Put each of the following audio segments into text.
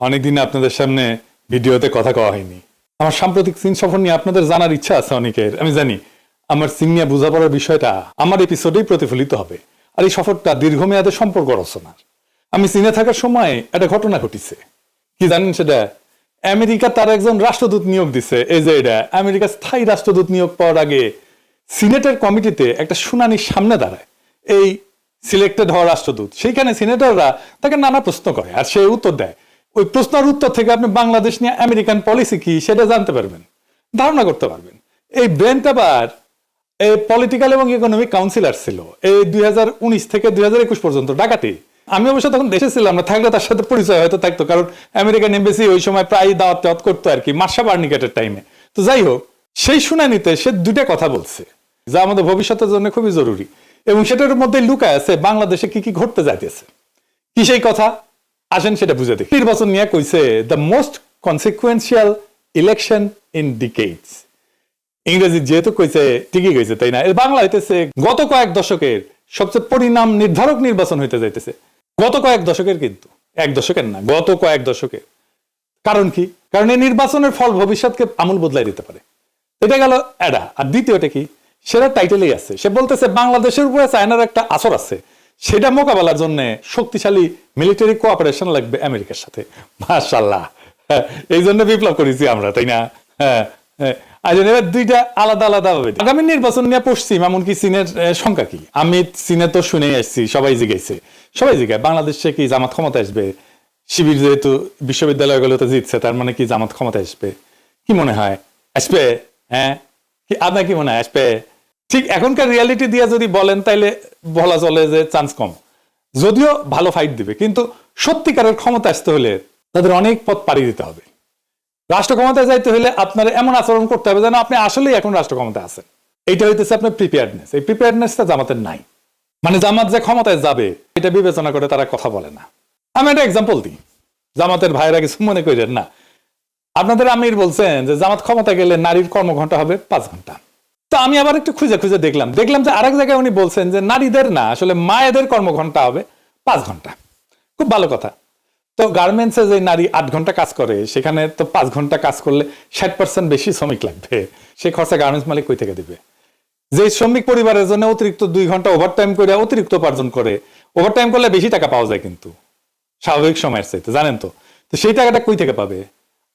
অনেকদিন আপনাদের সামনে ভিডিওতে কথা কওয়া হয়নি। আমার সাম্প্রতিক চীন সফর নিয়ে আপনাদের জানার ইচ্ছা আছে অনেকের। আমি জানি, আমার চীন নিয়ে বোঝাপড়ার বিষয়টা আমার এপিসোডেই প্রতিফলিত হবে আর এই সফরটা দীর্ঘমেয়াদে সম্পর্ক রচনার। আমি চীনে থাকার সময় একটা ঘটনা ঘটিছে। কি জানেন সেটা? আমেরিকা তার একজন রাষ্ট্রদূত নিয়োগ দিছে। এই যে এটা, আমেরিকার স্থায়ী রাষ্ট্রদূত নিয়োগ পাওয়ার আগে সিনেটের কমিটিতে একটা শুনানির সামনে দাঁড়ায়। এই সিলেক্টেড হওয়া রাষ্ট্রদূত, সেইখানে সিনেটররা তাকে নানা প্রশ্ন করে আর সে উত্তর দেয়। ওই প্রশ্নের উত্তর থেকে আপনি বাংলাদেশ নিয়ে আমেরিকান পলিসি কি সেটা জানতে পারবেন, ধারণা করতে পারবেন। এই ব্রেন্ট আবার এই পলিটিক্যাল এবং ইকোনমিক কাউন্সিলর ছিল, এই দুই থেকে দুই পর্যন্ত ঢাকাতে আমি অবশ্য তখন দেশে ছিলাম না, থাকলে তার সাথে পরিচয় হয়তো থাকতো, কারণ আমেরিকান এমবেসি ওই সময় প্রায় দাওয়াত টাওয়াত করতো আর কি মার্শা বার্নিকেটের টাইমে তো যাই হোক, সেই শুনানিতে সে দুইটা কথা বলছে, যা আমাদের ভবিষ্যতের জন্য খুবই জরুরি। এবং সেটার মধ্যে লুকায় আছে বাংলাদেশে কি কি ঘটতে যাইতেছে। কি সেই কথা? আসেন সেটা বুঝে দেখি। নির্বাচন নিয়ে কইছে the most consequential election in decades ইংরেজি যেহেতু কইছে, ঠিকই কইছে, তাই না? বাংলা হইতেছে, গত কয়েক দশকের সবচেয়ে পরিণাম নির্ধারক নির্বাচন হইতে যাইতেছে। গত কয়েক দশকের কিন্তু, এক দশকের না, গত কয়েক দশকের। কারণ কি? কারণ এই নির্বাচনের ফল ভবিষ্যৎকে আমূল বদলাই দিতে পারে। এটা গেল এডা আর দ্বিতীয়টা কি? সেটা টাইটেলেই আছে। সে বলতেছে, বাংলাদেশের উপরে চায়নার একটা আসর আছে। সেটা মোকাবেলার জন্য শক্তিশালী মিলিটারি কোঅপারেশন লাগবে আমেরিকার সাথে। মাশাল্লাহ এই জন্য বিপ্লব করেছি আমরা, তাই না? হ্যাঁ হ্যাঁ। দুইটা আলাদা আলাদা আগামী নির্বাচন নিয়ে পশ্চিম এমনকি চীনের সংখ্যা কি? আমি চীনে তো শুনে আসছি, সবাই জিজ্ঞাসা সবাই জিজ্ঞাসা বাংলাদেশে কি জামাত ক্ষমতা আসবে? শিবির যেহেতু বিশ্ববিদ্যালয়গুলোতে জিতছে, তার মানে কি জামাত ক্ষমতা আসবে? কি মনে হয়? আসবে? হ্যাঁ? কি আপনার কি মনে হয়? আসবে? ঠিক এখনকার রিয়ালিটি দিয়ে যদি বলেন, তাইলে বলা চলে যে চান্স কম। যদিও ভালো ফাইট দিবে, কিন্তু সত্যিকারের ক্ষমতা আসতে হলে তাদের অনেক পথ পাড়ি দিতে হবে। রাষ্ট্র ক্ষমতায় যাইতে হলে আপনার এমন আচরণ করতে হবে যেন আপনি আসলেই এখন রাষ্ট্র ক্ষমতায় আছেন। এইটা হইতেছে আপনার প্রিপেয়ারনেস এই প্রিপেয়ারনেসটা জামাতের নাই। মানে জামাত যে ক্ষমতায় যাবে, এটা বিবেচনা করে তারা কথা বলে না। আমি একটা এক্সাম্পল দিই। জামাতের ভাইয়েরা কিছু মনে করেন না। আপনাদের আমির বলছেন যে, জামাত ক্ষমতা গেলে নারীর কর্মঘণ্টা হবে পাঁচ ঘণ্টা তো আমি আবার একটু খুঁজে খুঁজে দেখলাম। দেখলাম যে আরেক জায়গায় উনি বলছেন যে, নারীদের না, আসলে মায়েদের কর্মঘণ্টা হবে পাঁচ ঘণ্টা খুব ভালো কথা। তো গার্মেন্টসে যে নারী আট ঘণ্টা কাজ করে, সেখানে তো পাঁচ ঘণ্টা কাজ করলে ষাট পার্সেন্ট বেশি শ্রমিক লাগবে। সেই খরচা গার্মেন্টস মালিক কই থেকে দিবে? যে শ্রমিক পরিবারের জন্য অতিরিক্ত দুই ঘণ্টা ওভারটাইম করে অতিরিক্ত উপার্জন করে ওভারটাইম করলে বেশি টাকা পাওয়া যায় কিন্তু, স্বাভাবিক সময়ের চাইতে, জানেন তো? তো সেই টাকাটা কই থেকে পাবে?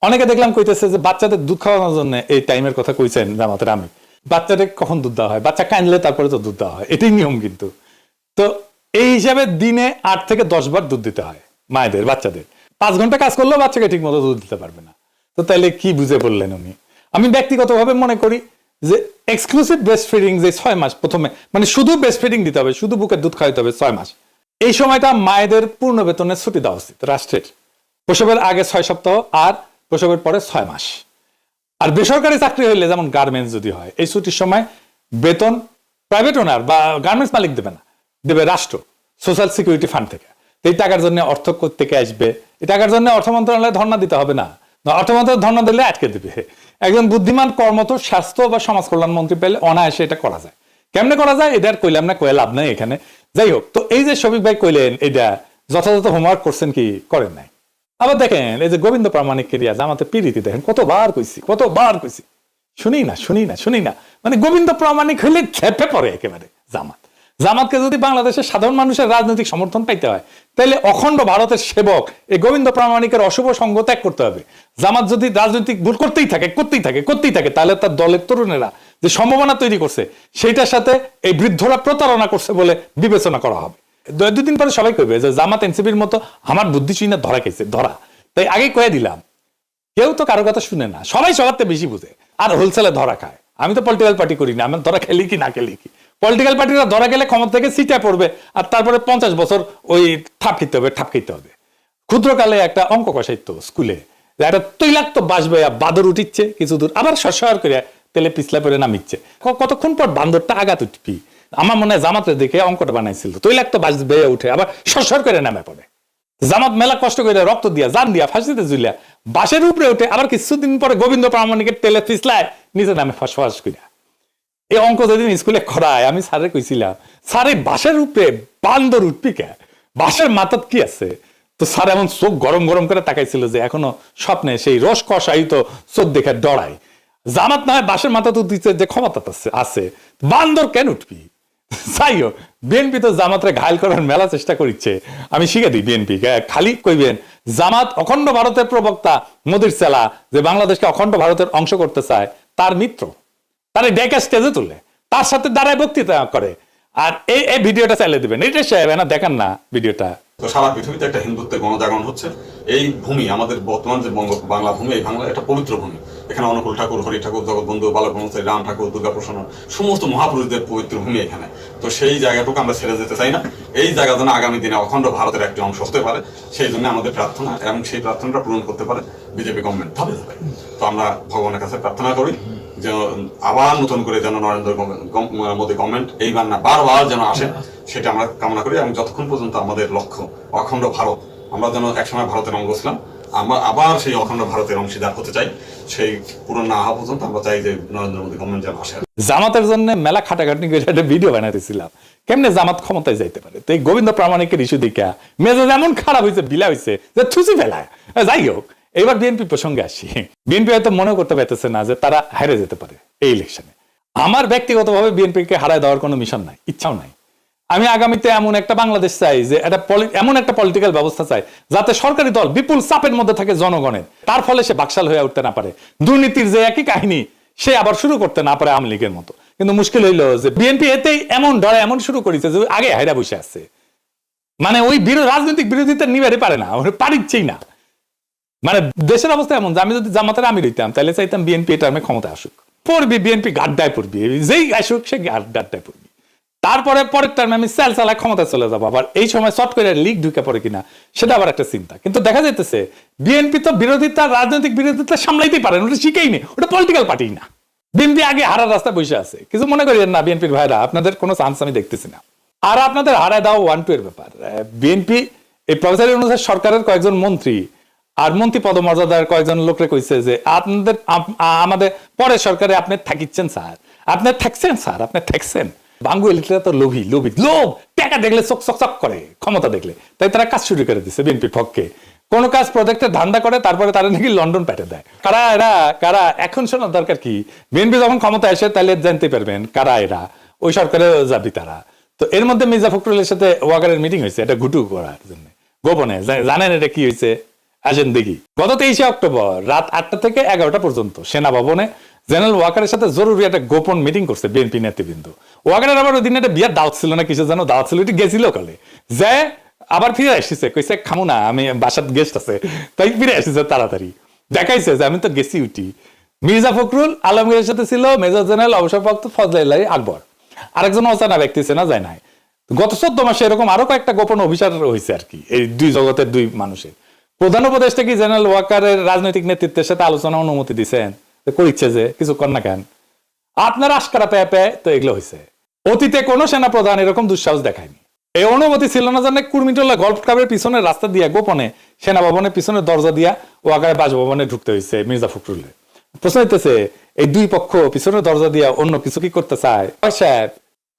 অনেকে দেখলাম কইতেছে যে, বাচ্চাদের দুধ খাওয়ানোর জন্য এই টাইমের কথা কইছেন জামাতের আমি বাচ্চাদের কখন দুধ দেওয়া হয়? বাচ্চা কানলে তারপরে তো দুধ দেওয়া হয়। এটাই নিয়ম কিন্তু। তো এই হিসাবে দিনে আট থেকে দশ বার দুধ দিতে হয় মায়েদের, বাচ্চাদের। পাঁচ ঘণ্টা কাজ করলেও বাচ্চাকে ঠিক মতো দুধ দিতে পারবে না। তো তাইলে কি বুঝে বললেন উনি? আমি ব্যক্তিগতভাবে মনে করি যে এক্সক্লুসিভ ব্রেস্ট ফিডিং যে ছয় মাস প্রথমে মানে শুধু ব্রেস্ট ফিডিং দিতে হবে, শুধু বুকের দুধ খাওয়াতে হবে ছয় মাস। এই সময়টা মায়েদের পূর্ণ বেতনের ছুটি দেওয়া উচিত, রাষ্ট্রের। প্রসবের আগে ছয় সপ্তাহ আর প্রসবের পরে ছয় মাস। আর বেসরকারি চাকরি হইলে যেমন গার্মেন্টস যদি হয়, এই ছুটির সময় বেতন প্রাইভেট ওনার বা গার্মেন্টস মালিক দেবে না, দেবে রাষ্ট্র সোশ্যাল সিকিউরিটি ফান্ড থেকে। এই টাকার জন্য অর্থ থেকে আসবে? এই টাকার জন্য অর্থ মন্ত্রণালয়ে ধর্ণা দিতে হবে না। অর্থ মন্ত্রণালয় ধর্ণা দিলে আটকে দিবে। একজন বুদ্ধিমান কর্মত স্বাস্থ্য বা সমাজ কল্যাণ মন্ত্রী পেলে অনায়াসে এটা করা যায়। কেমনে করা যায়? এটা আর কইলাম না, কয়ে লাভ নাই এখানে। যাই হোক, তো এই যে শফিক ভাই কইলেন এটা যথাযথ হোমওয়ার্ক করছেন কি? করেন নাই। আবার দেখেন, এই যে গোবিন্দ প্রামাণিক কেরিয়া জামাতে পিরিতি, দেখেন, কতবার কইছি কতবার কইছি। শুনি না শুনি না শুনি না। মানে গোবিন্দ প্রামাণিক হইলে খেপে পড়ে একেবারে জামাত। জামাতকে যদি বাংলাদেশের সাধারণ মানুষের রাজনৈতিক সমর্থন পাইতে হয় তাহলে অখণ্ড ভারতের সেবক এই গোবিন্দ প্রামাণিকের অশুভ সঙ্গ ত্যাগ করতে হবে। জামাত যদি রাজনৈতিক ভুল করতেই থাকে করতেই থাকে করতেই থাকে, তাহলে তার দলের তরুণেরা যে সম্ভাবনা তৈরি করছে, সেইটার সাথে এই বৃদ্ধরা প্রতারণা করছে বলে বিবেচনা করা হবে। দুদিন পরে সবাই কইবে যে জামাত এনসিপির মতো আমার বুদ্ধি চিহ্ন ধরা খেয়েছে ধরা। তাই আগে কয়ে দিলাম, কেউ তো কারও কথা শুনে না, সবাই সবার বেশি বুঝে। আর হোলসেলে ধরা খায়। আমি তো পলিটিক্যাল পার্টি করি না, আমি ধরা খেলি কি না খেলি কি? পলিটিক্যাল পার্টিরা ধরা গেলে ক্ষমতা থেকে সিটে পড়বে, আর তারপরে পঞ্চাশ বছর ওই ঠাপ খেতে হবে, ঠাপ খেতে হবে। ক্ষুদ্রকালে একটা অঙ্ক কষাইতো স্কুলে একটা তৈলাক্ত বাসবে বাদর উঠিচ্ছে, কিছু দূর আবার সরসর করে তেলে পিছলা পরে নামিচ্ছে। কতক্ষণ পর বান্দরটা আঘাত উঠবি? আমার মনে হয় জামাতে দেখে অঙ্কটা বানাইছিল। তৈলাক্ত বাস বেয়ে উঠে আবার সরসর করে নামে পড়ে। জামাত মেলা কষ্ট করে রক্ত দিয়া, জান দিয়া, ফাঁসিতে ঝুলিয়া বাসের উপরে উঠে আবার কিছুদিন পরে গোবিন্দ প্রামাণিকের তেলে পিছলায় নিচে নামে ফাঁস ফাঁস করিয়া। এই অঙ্ক যেদিন স্কুলে করায়, আমি স্যারে কইছিলাম, স্যার বাসের উপরে বান্দর উঠবি কে? বাসের মাথাত কি আছে? তো স্যার এমন চোখ গরম গরম করে তাকাইছিল যে এখনও স্বপ্নে সেই রস কষায়িত চোখ দেখে ডরায়। জামাত না হয় বাসের মাথা তো দিচ্ছে যে ক্ষমতা আছে, বান্দর কেন উঠবি? যাই বিএনপি তো জামাতরে ঘায়ল করার মেলা চেষ্টা করিচ্ছে। আমি শিখে দিই বিএনপি খালি কইবেন, জামাত অখণ্ড ভারতের প্রবক্তা মোদির সেলা যে বাংলাদেশকে অখণ্ড ভারতের অংশ করতে চায়, তার মিত্র, তার ডেকে স্টেজে তুলে, তার সাথে দাঁড়ায় বক্তৃতা করে। আর এই এই ভিডিওটা চালিয়ে দিবেন। এটা সাহেব, না, দেখান না ভিডিওটা। সারা পৃথিবীতে একটা হিন্দুত্বের গণজাগরণ হচ্ছে। এই ভূমি, আমাদের বর্তমান যে বাংলা ভূমি, এই বাংলা একটা পবিত্র ভূমি। এখানে অনুকূল ঠাকুর, হরি ঠাকুর জগৎবন্ধু বালক ব্রহ্মচারী রাম ঠাকুর, দুর্গা প্রসন্ন, সমস্ত মহাপুরুষদের পবিত্র ভূমি এখানে। তো সেই জায়গাটুকু আমরা ছেড়ে যেতে চাই না। এই জায়গা যেন আগামী দিনে অখণ্ড ভারতের একটি অংশ হতে পারে, সেই জন্য আমাদের প্রার্থনা এবং সেই প্রার্থনাটা পূরণ করতে পারে বিজেপি গভর্নমেন্ট ধাপে ধাপে। তো আমরা ভগবানের কাছে প্রার্থনা করি যে আবার নতুন করে যেন নরেন্দ্র মোদী গভর্নমেন্ট এইবার না বারবার যেন আসে, সেটা আমরা কামনা করি এবং যতক্ষণ পর্যন্ত আমাদের লক্ষ্য অখণ্ড ভারত, আমরা যেন একসময় ভারতের অঙ্গ ছিলাম আমরা আবার সেই অখণ্ড ভারতের অংশীদার হতে চাই। সেই পূরণ না হওয়া পর্যন্ত আমরা চাই যে নরেন্দ্র মোদী গভর্নমেন্ট যেন আসে। জামাতের জন্য মেলা খাটাখাটনি করে একটা ভিডিও বানাইতেছিলাম। কেমনে জামাত ক্ষমতায় যাইতে পারে? তো এই গোবিন্দ প্রামাণিকের ইস্যু দেখা। মেজাজ এমন খারাপ হয়েছে বিলা হয়েছে যে থুসি ফেলায়। যাই হোক, এবার বিএনপি প্রসঙ্গে আসি। বিএনপি হয়তো মনে করতে পারতেছে না যে তারা হেরে যেতে পারে এই ইলেকশনে আমার ব্যক্তিগতভাবে বিএনপিকে হারায় দেওয়ার কোনো মিশন নাই, ইচ্ছাও নাই। আমি আগামীতে এমন একটা বাংলাদেশ চাই যে পলি- এমন একটা পলিটিক্যাল ব্যবস্থা চাই যাতে সরকারি দল বিপুল চাপের মধ্যে থাকে জনগণের। তার ফলে সে বাকশাল হয়ে উঠতে না পারে। দুর্নীতির যে একই কাহিনী, সে আবার শুরু করতে না পারে আওয়ামী লীগের মতো। কিন্তু মুশকিল হইল যে বিএনপি এতেই এমন ডরে এমন শুরু করেছে যে আগে হাইরা বসে আছে। মানে ওই রাজনৈতিক বিরোধিতা নিবারে পারে না পারিচ্ছেই না। মানে দেশের অবস্থা এমন যে আমি যদি জামাতের আমি রইতাম তাহলে চাইতাম বিএনপি এটা আমি ক্ষমতা আসুক। পড়বি বিএনপি গাড্ডায় পড়বি, যেই আসুক সে গাড- গাড্ডায় পড়বি। তারপরে পরের টার্মে আমি সেল চালা ক্ষমতায় চলে যাব। আবার এই সময় শর্ট করে লিগ ঢুকে পড়ে কিনা, সেটা আবার একটা চিন্তা। কিন্তু দেখা যাইতেছে বিএনপি তো বিরোধিতা, রাজনৈতিক বিরোধিতা সামলাইতেই পারে ওটা শিখেই নেই, ওটা পলিটিক্যাল পার্টি না। বিএনপি আগে হারার রাস্তায় বসে আছে। কিছু মনে করেন না বিএনপির ভাইরা, আপনাদের কোনো চান্স আমি দেখতেছি না। আর আপনাদের হারায় দাও ওয়ান টু এর ব্যাপার। বিএনপি এই প্রফেসর অনুসারে সরকারের কয়েকজন মন্ত্রী আর মন্ত্রী পদমর্যাদার কয়েকজন লোকরে কইছে যে, আপনাদের, আপ- আমাদের পরের সরকারে আপনি থাকিচ্ছেন, স্যার। আপনি থাকছেন স্যার, আপনি থাকছেন বাঙ্গু এলিটরা তো লোভী লোভী। লোভ! টাকা দেখলে চক চক চক করে, ক্ষমতা দেখলে। তাই তারা কাজ শুরু করে দিচ্ছে বিএনপির পক্ষে। কোন কাজ প্রজেক্টের ধান্দা করে, তারপরে তারা নাকি লন্ডন পেটে দেয়। কারা এরা? কারা? এখন শোনার দরকার কি? বিএনপি যখন ক্ষমতা আসে, তাহলে জানতে পারবেন কারা এরা। ওই সরকারে যাবি তারা। তো এর মধ্যে মির্জা ফখরুলের সাথে ওয়াকারের মিটিং হয়েছে, এটা ঘুটু করার জন্য। গোপনে জানেন এটা কি হয়েছে? আসেন দেখি। গত তেইশে অক্টোবর রাত আটটা থেকে এগারোটা পর্যন্ত সেনা ভবনে জেনারেল ওয়াকারের সাথে জরুরি একটা গোপন মিটিং করছে বিএনপি নেতৃবৃন্দ। ওয়াকারের আবার ওই দিন একটা বিয়ার দাওয়াত ছিল না কিছু যেন দাওয়াত ছিল এটি গেছিল কালে। যে আবার ফিরে আসছে, কইছে, খামু না, আমি বাসার গেস্ট আছে। তাই ফিরে আসছে তাড়াতাড়ি। দেখাইছে যে, আমি তো গেছি উঠি মির্জা ফখরুল আলমগীরের সাথে ছিল, মেজর জেনারেল অবসরপ্রাপ্ত ফজলাই আকবর। আরেকজন অচানা ব্যক্তি চেনা যায় নাই? গত চোদ্দ মাসে এরকম আরও কয়েকটা গোপন অভিচার হয়েছে আর কি, এই দুই জগতের দুই মানুষের। প্রধান উপদেষ্টা কি জেনারেল ওয়াকারের রাজনৈতিক নেতৃত্বের সাথে আলোচনা অনুমতি দিচ্ছেন করিচ্ছে যে কিছু কর না কেন। আপনার আশকারা পেয়ে পেয়ে তো এগুলো হয়েছে অতীতে কোনো সেনা প্রধান এরকম দুঃসাহস দেখায়নি। এই অনুমতি ছিল না জানে কুর্মিটোলা গল্ফ ক্লাবের পিছনে রাস্তা দিয়া গোপনে সেনা ভবনের পিছনে দরজা দিয়া ওয়াকারে বাসভবনে ঢুকতে হয়েছে মির্জা ফখরুলে। প্রশ্ন হইতেছে, এই দুই পক্ষ পিছনে দরজা দিয়া অন্য কিছু কি করতে চায়? সাহেব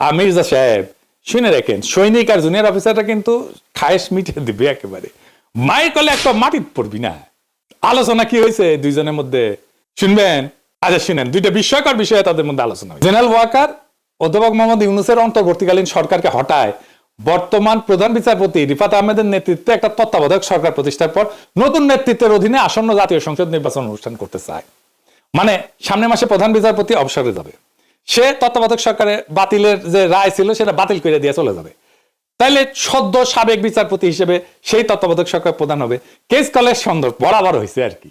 আর মির্জা সাহেব শুনে রাখেন, সৈনিক আর জুনিয়র অফিসারটা কিন্তু খায়েশ মিটিয়ে দিবে একেবারে। মায়ের কলে একটা মাটিত পড়বি না। আলোচনা কি হয়েছে দুইজনের মধ্যে? শুনবেন? আচ্ছা শুনেন, দুইটা বিস্ময়কর বিষয়ে তাদের মধ্যে আলোচনা জেনারেল ওয়াকার, অধ্যাপক মোহাম্মদ ইউনুসের অন্তর্বর্তীকালীন সরকারকে হটায় বর্তমান প্রধান বিচারপতি রিফাত আহমেদের নেতৃত্বে একটা তত্ত্বাবধায়ক সরকার প্রতিষ্ঠার পর নতুন নেতৃত্বের অধীনে আসন্ন জাতীয় সংসদ নির্বাচন অনুষ্ঠান করতে চায়। মানে সামনের মাসে প্রধান বিচারপতি অবসরে যাবে। সে তত্ত্বাবধায়ক সরকারের বাতিলের যে রায় ছিল, সেটা বাতিল করে দিয়ে চলে যাবে। তাইলে সদ্য সাবেক বিচারপতি হিসেবে সেই তত্ত্বাবধায়ক সরকার প্রধান হবে। কেস কলের সন্দর্ভ বরাবর হয়েছে আর কি।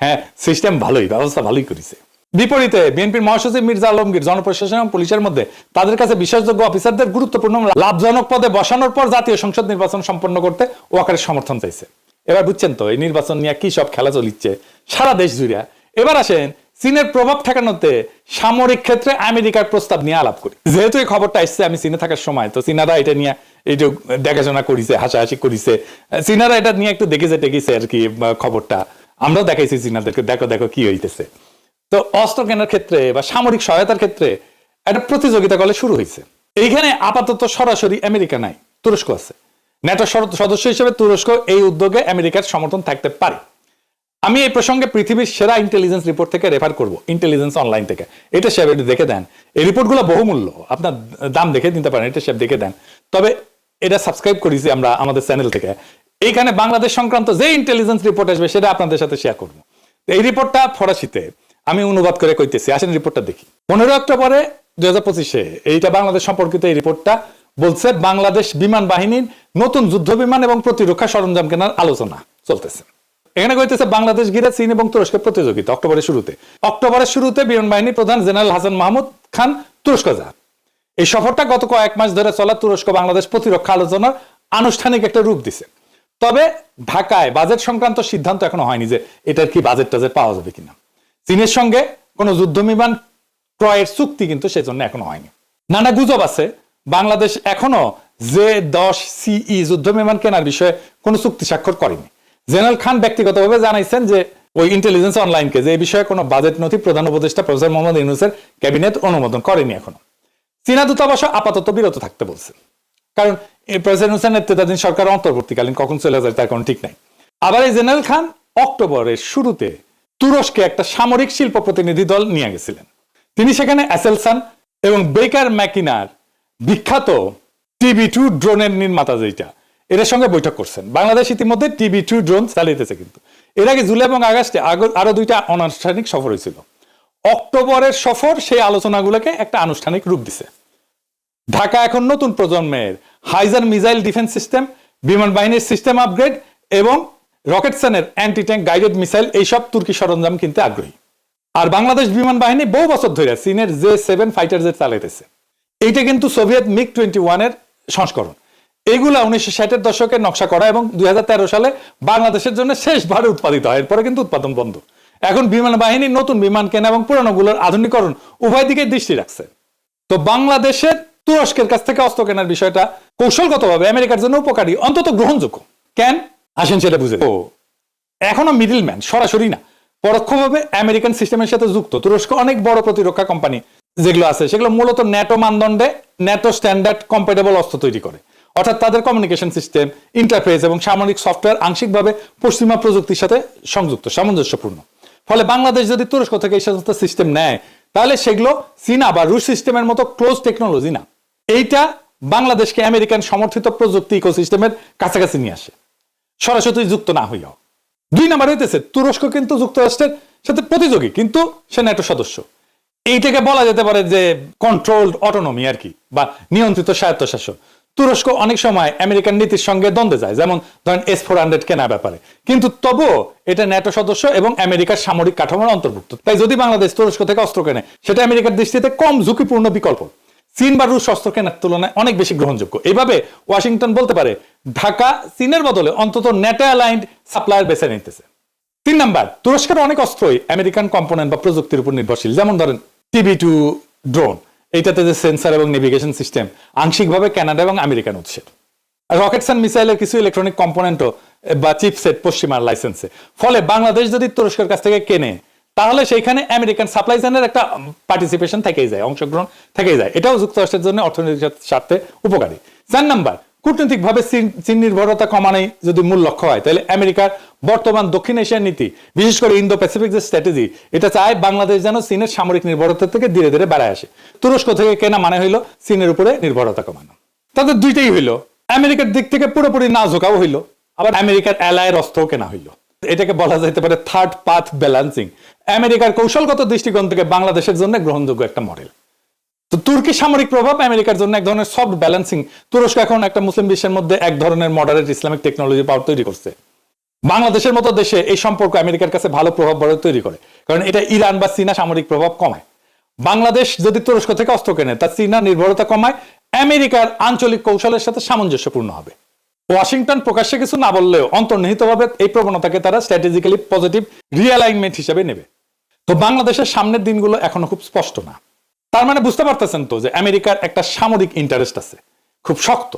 হ্যাঁ সিস্টেম ভালোই, ব্যবস্থা ভালোই করেছে। বিপরীতে, বিএনপির মহাসচিব মির্জা আলমগীর জনপ্রশাসন এবং পুলিশের মধ্যে তাদের কাছে বিশ্বাসযোগ্য অফিসারদের গুরুত্বপূর্ণ লাভজনক পদে বসানোর পর জাতীয় সংসদ নির্বাচন সম্পন্ন করতে ওয়াকারের সমর্থন চাইছে। এবার বুঝছেন তো, এই নির্বাচন নিয়ে কি সব খেলা চলিচ্ছে। সারা দেশ জুড়ে। এবার আসেন, চীনের প্রভাব ঠেকানোতে সামরিক ক্ষেত্রে আমেরিকার প্রস্তাব নিয়ে আলাপ করি। যেহেতু এই খবরটা আসছে আমি চীনে থাকার সময়, তো চীনারা এটা নিয়ে এই যে দেখাশোনা করিছে, হাসাহাসি করিছে। চীনারা এটা নিয়ে একটু দেখেছে টেকেছে আর কি খবরটা। আমরাও দেখাইছি চীনাদেরকে দেখো দেখো কি হইতেছে। তো অস্ত্র কেনার ক্ষেত্রে বা সামরিক সহায়তার ক্ষেত্রে একটা প্রতিযোগিতা কলে শুরু হয়েছে এইখানে আপাতত সরাসরি আমেরিকা নাই, তুরস্ক আছে। ন্যাটো সদ- সদস্য হিসেবে তুরস্ক এই উদ্যোগে আমেরিকার সমর্থন থাকতে পারে। আমি এই প্রসঙ্গে পৃথিবীর সেরা ইন্টেলিজেন্স রিপোর্ট থেকে রেফার করব ইন্টেলিজেন্স অনলাইন থেকে। এটা সে একটু দেখে দেন। এই রিপোর্টগুলো বহুমূল্য, আপনার দাম দেখে নিতে পারেন, এটা সে দেখে দেন। তবে এটা সাবস্ক্রাইব করেছি আমরা আমাদের চ্যানেল থেকে। এইখানে বাংলাদেশ সংক্রান্ত যে ইন্টেলিজেন্স রিপোর্ট আসবে, সেটা আপনাদের সাথে শেয়ার করব। এই রিপোর্টটা ফরাসিতে, আমি অনুবাদ করে কইতেছি, আসেন রিপোর্টটা দেখি। পনেরো অক্টোবরে দুই হাজার পঁচিশে, এইটা বাংলাদেশ সম্পর্কিত এই রিপোর্টটা বলছে বাংলাদেশ বিমান বাহিনীর নতুন যুদ্ধ বিমান এবং প্রতিরক্ষা সরঞ্জাম কেনার আলোচনা চলতেছে। এখানে কইতেছে বাংলাদেশ ঘিরে চীন এবং তুরস্কের প্রতিযোগিতা অক্টোবরের শুরুতে। অক্টোবরের শুরুতে বিমান বাহিনী প্রধান জেনারেল হাসান মাহমুদ খান তুরস্ক যান। এই সফরটা গত কয়েক মাস ধরে চলা তুরস্ক বাংলাদেশ প্রতিরক্ষা আলোচনার আনুষ্ঠানিক একটা রূপ দিছে। তবে ঢাকায় বাজেট সংক্রান্ত সিদ্ধান্ত এখনও হয়নি যে এটার কি বাজেট টাজেট পাওয়া যাবে কিনা। চীনের সঙ্গে কোনো যুদ্ধ বিমান ক্রয়ের চুক্তি কিন্তু সেজন্য এখনও হয়নি। নানা গুজব আছে। বাংলাদেশ এখনও যে দশ সিই যুদ্ধ বিমান কেনার বিষয়ে কোনো চুক্তি স্বাক্ষর করেনি। জেনারেল খান ব্যক্তিগতভাবে জানাইছেন যে ওই ইন্টেলিজেন্স অনলাইনকে যে এই বিষয়ে কোনো বাজেট নথি প্রধান উপদেষ্টা প্রফেসর মোহাম্মদ ইউনুসের ক্যাবিনেট অনুমোদন করেনি এখনও। চীনা দূতাবাস আপাতত বিরত থাকতে বলছে। কারণ প্রেসিডেন্ট হোসেন নেতৃত্বাধীন সরকার অন্তর্বর্তীকালীন কখন চলে যায় তার কোনো ঠিক নাই। আবার এই জেনারেল খান অক্টোবরের শুরুতে তুরস্কে একটা সামরিক শিল্প প্রতিনিধি দল নিয়ে গেছিলেন। তিনি সেখানে অ্যাসেলসান এবং বেকার ম্যাকিনার, বিখ্যাত টিভি টু ড্রোনের নির্মাতা যেটা এদের সঙ্গে বৈঠক করছেন। বাংলাদেশ ইতিমধ্যে টিভি টু ড্রোন চালিয়েছে কিন্তু। এর আগে জুলাই এবং আগস্টে আগ- আরও দুইটা অনানুষ্ঠানিক সফর হয়েছিল। অক্টোবরের সফর সেই আলোচনাগুলোকে একটা আনুষ্ঠানিক রূপ দিছে। ঢাকা এখন নতুন প্রজন্মের হাইজার মিসাইল ডিফেন্স সিস্টেম, বিমান বাহিনীর সিস্টেম আপগ্রেড এবং রকেটসনের অ্যান্টি ট্যাঙ্ক গাইডেড মিসাইল এইসব তুর্কি সরঞ্জাম কিনতে আগ্রহী। আর বাংলাদেশ বিমান বাহিনী বহু বছর ধরে চীনের জে সেভেন ফাইটার জেট চালাইতেছে এইটা কিন্তু সোভিয়েত মিগ টোয়েন্টি ওয়ানের সংস্করণ। এগুলা উনিশশো ষাটের দশকে নকশা করা এবং দুই হাজার তেরো সালে বাংলাদেশের জন্য শেষবারে উৎপাদিত হয়। এরপরে কিন্তু উৎপাদন বন্ধ। এখন বিমান বাহিনী নতুন বিমান কেনা এবং পুরানোগুলোর আধুনিকরণ উভয় দিকে দৃষ্টি রাখছে। তো বাংলাদেশের তুরস্কের কাছ থেকে অস্ত্র কেনার বিষয়টা কৌশলগতভাবে আমেরিকার জন্য উপকারী অন্তত গ্রহণযোগ্য। কেন? আসেন সেটা বুঝে ও এখনও মিডল ম্যান সরাসরি না। পরোক্ষভাবে আমেরিকান সিস্টেমের সাথে যুক্ত। তুরস্ক অনেক বড় প্রতিরক্ষা কোম্পানি যেগুলো আছে সেগুলো মূলত ন্যাটো মানদণ্ডে ন্যাটো স্ট্যান্ডার্ড কম্পেটেবল অস্ত্র তৈরি করে। অর্থাৎ তাদের কমিউনিকেশন সিস্টেম ইন্টারফেস এবং সামরিক সফটওয়্যার আংশিকভাবে পশ্চিমা প্রযুক্তির সাথে সংযুক্ত সামঞ্জস্যপূর্ণ। ফলে বাংলাদেশ যদি তুরস্ক থেকে এই সমস্ত সিস্টেম নেয় তাহলে সেগুলো চীনা বা রুশ সিস্টেমের মতো ক্লোজ টেকনোলজি না। এইটা বাংলাদেশকে আমেরিকান সমর্থিত প্রযুক্তি ইকোসিস্টেমের কাছাকাছি নিয়ে আসে। সরাসরি যুক্ত না হইয়াও। দুই নাম্বার হইতেছে, তুরস্ক কিন্তু যুক্তরাষ্ট্রের সাথে প্রতিযোগী, কিন্তু সে ন্যাটো সদস্য। এইটাকে বলা যেতে পারে যে কন্ট্রোলড অটোনমি আর কি, বা নিয়ন্ত্রিত স্বায়ত্তশাসন। তুরস্ক অনেক সময় আমেরিকান নীতির সঙ্গে দ্বন্দ্বে যায়, যেমন ধরেন এস ফোর হান্ড্রেড কেনা ব্যাপারে। কিন্তু তবুও এটা ন্যাটো সদস্য এবং আমেরিকার সামরিক কাঠামোর অন্তর্ভুক্ত। তাই যদি বাংলাদেশ তুরস্ক থেকে অস্ত্র কেনে, সেটা আমেরিকার দৃষ্টিতে কম ঝুঁকিপূর্ণ বিকল্প। চীন বা রুশ অস্ত্র কেনার তুলনায় অনেক বেশি গ্রহণযোগ্য। এইভাবে ওয়াশিংটন বলতে পারে, ঢাকা চীনের বদলে অন্তত ন্যাটো অ্যালাইন্ড সাপ্লায়ার বেছে নিতেছে। তিন নাম্বার, তুরস্কের অনেক অস্ত্রই আমেরিকান কম্পোনেন্ট বা প্রযুক্তির উপর নির্ভরশীল। যেমন ধরেন টিভি টু ড্রোন, এইটাতে যে সেন্সার এবং নেভিগেশন সিস্টেম, আংশিকভাবে কানাডা এবং আমেরিকান উৎসের। রকেটস অ্যান্ড মিসাইলের কিছু ইলেকট্রনিক কম্পোনেন্টও বা চিপসেট পশ্চিমার লাইসেন্সে। ফলে বাংলাদেশ যদি তুরস্কের কাছ থেকে কেনে তাহলে সেইখানে আমেরিকান সাপ্লাই চেনের একটা পার্টিসিপেশন থেকেই যায়, অংশগ্রহণ থেকেই যায়। এটাও যুক্তরাষ্ট্রের জন্য অর্থনৈতিক স্বার্থে উপকারী। চার নাম্বার কূটনৈতিকভাবে চীন নির্ভরতা কমানোই যদি মূল লক্ষ্য হয়, তাহলে আমেরিকার বর্তমান দক্ষিণ এশিয়ার নীতি, বিশেষ করে ইন্দো প্যাসিফিক যে স্ট্র্যাটেজি এটা চায় বাংলাদেশ যেন চীনের সামরিক নির্ভরতা থেকে ধীরে ধীরে বেড়ায় আসে। তুরস্ক থেকে কেনা মানে হইল চীনের উপরে নির্ভরতা কমানো। তাদের দুইটাই হইল, আমেরিকার দিক থেকে পুরোপুরি না ঝোঁকাও হইল, আবার আমেরিকার অ্যালায়ের অস্ত্রও কেনা হইল। এটাকে বলা যেতে পারে থার্ড পাথ ব্যালান্সিং আমেরিকার কৌশলগত দৃষ্টিকোণ থেকে বাংলাদেশের জন্য গ্রহণযোগ্য একটা মডেল তো তুর্কি সামরিক প্রভাব আমেরিকার জন্য এক ধরনের সফট ব্যালেন্সিং তুরস্ক এখন একটা মুসলিম বিশ্বের মধ্যে এক ধরনের মডারেট ইসলামিক টেকনোলজি পাওয়ার তৈরি করছে। বাংলাদেশের মতো দেশে এই সম্পর্ক আমেরিকার কাছে ভালো প্রভাব বড় তৈরি করে, কারণ এটা ইরান বা চীনা সামরিক প্রভাব কমায়। বাংলাদেশ যদি তুরস্ক থেকে অস্ত্র কেনে, তা চীনা নির্ভরতা কমায়, আমেরিকার আঞ্চলিক কৌশলের সাথে সামঞ্জস্যপূর্ণ হবে। ওয়াশিংটন প্রকাশ্যে কিছু না বললেও অন্তর্নিহিতভাবে এই প্রবণতাকে তারা স্ট্র্যাটেজিক্যালি পজিটিভ রিয়ালাইনমেন্ট হিসেবে নেবে। তো বাংলাদেশের সামনের দিনগুলো এখনও খুব স্পষ্ট না। তার মানে বুঝতে পারতেছেন তো যে আমেরিকার একটা সামরিক ইন্টারেস্ট আছে, খুব শক্ত।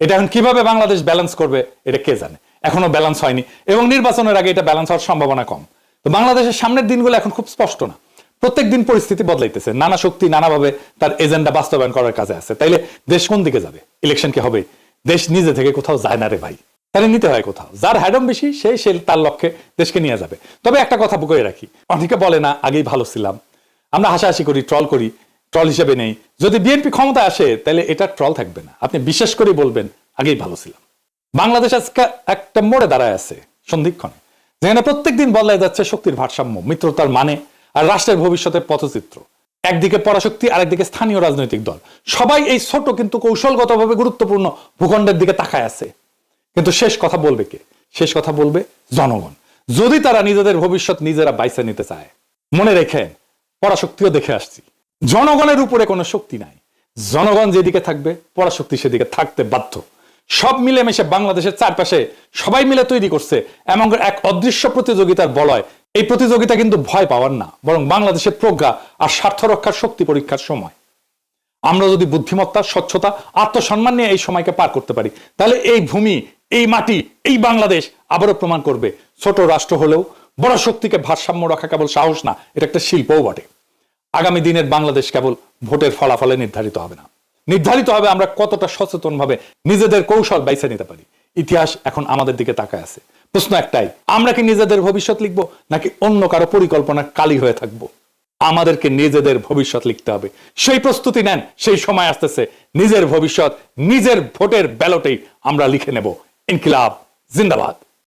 এটা এখন কীভাবে বাংলাদেশ ব্যালেন্স করবে, এটা কে জানে? এখনও ব্যালেন্স হয়নি এবং নির্বাচনের আগে এটা ব্যালেন্স হওয়ার সম্ভাবনা কম। তো বাংলাদেশের সামনের দিনগুলো এখন খুব স্পষ্ট না। প্রত্যেক দিন পরিস্থিতি বদলাইতেছে, নানা শক্তি নানাভাবে তার এজেন্ডা বাস্তবায়ন করার কাজে আছে। তাইলে দেশ কোন দিকে যাবে? ইলেকশন কি হবে দেশ নিজে থেকে কোথাও যায় না রে ভাই। তাহলে নিতে হয় কোথাও? যার হ্যাডম বেশি, সে সে তার লক্ষ্যে দেশকে নিয়ে যাবে। তবে একটা কথা বুকে রাখি, অনেকে বলে না, আগেই ভালো ছিলাম। আমরা হাসাহাসি করি, ট্রল করি, ট্রল হিসেবে নেই। যদি বিএনপি ক্ষমতা আসে, তাহলে এটা ট্রল থাকবে না। আপনি বিশ্বাস করে বলবেন, আগেই ভালো ছিলাম। বাংলাদেশ আজকে একটা মোড়ে দাঁড়ায় আছে, সন্ধিক্ষণে, যেখানে প্রত্যেকদিন বদলায় যাচ্ছে শক্তির ভারসাম্য, মিত্রতার মানে আর রাষ্ট্রের ভবিষ্যতের পথচিত্র। একদিকে পরাশক্তি, আরেকদিকে স্থানীয় রাজনৈতিক দল। সবাই এই ছোট কিন্তু কৌশলগতভাবে গুরুত্বপূর্ণ ভূখণ্ডের দিকে তাকায় আছে। কিন্তু শেষ কথা বলবে কে? শেষ কথা বলবে জনগণ। যদি তারা নিজেদের ভবিষ্যৎ নিজেরা বাইসে নিতে চায়। মনে রেখেন, পরাশক্তিও দেখে আসছি। জনগণের উপরে কোনো শক্তি নাই। জনগণ যেদিকে থাকবে, পরাশক্তি সেদিকে থাকতে বাধ্য। সব মিলেমিশে বাংলাদেশের চারপাশে সবাই মিলে তৈরি করছে এমন এক অদৃশ্য প্রতিযোগিতার বলয় এই প্রতিযোগিতা কিন্তু ভয় পাওয়ার না, বরং বাংলাদেশের প্রজ্ঞা আর স্বার্থ রক্ষার শক্তি পরীক্ষার সময়। আমরা যদি বুদ্ধিমত্তা, স্বচ্ছতা, আত্মসম্মান নিয়ে এই সময়কে পার করতে পারি, তাহলে এই ভূমি, এই মাটি, এই বাংলাদেশ আবারও প্রমাণ করবে, ছোট রাষ্ট্র হলেও বড় শক্তিকে ভারসাম্য রাখা কেবল সাহস না, এটা একটা শিল্পও বটে। আগামী দিনের বাংলাদেশ কেবল ভোটের ফলাফলে নির্ধারিত হবে না। নির্ধারিত হবে আমরা কতটা সচেতন ভাবে নিজেদের কৌশল বাইছে নিতে পারি। ইতিহাস এখন আমাদের দিকে তাকায় আছে। প্রশ্ন একটাই, আমরা কি নিজেদের ভবিষ্যৎ লিখব, নাকি অন্য কারও পরিকল্পনা কালি হয়ে থাকব? আমাদেরকে নিজেদের ভবিষ্যৎ লিখতে হবে। সেই প্রস্তুতি নেন, সেই সময় আসতেছে। নিজের ভবিষ্যৎ, নিজের ভোটের ব্যালটেই আমরা লিখে নেব। ইনকিলাব, জিন্দাবাদ।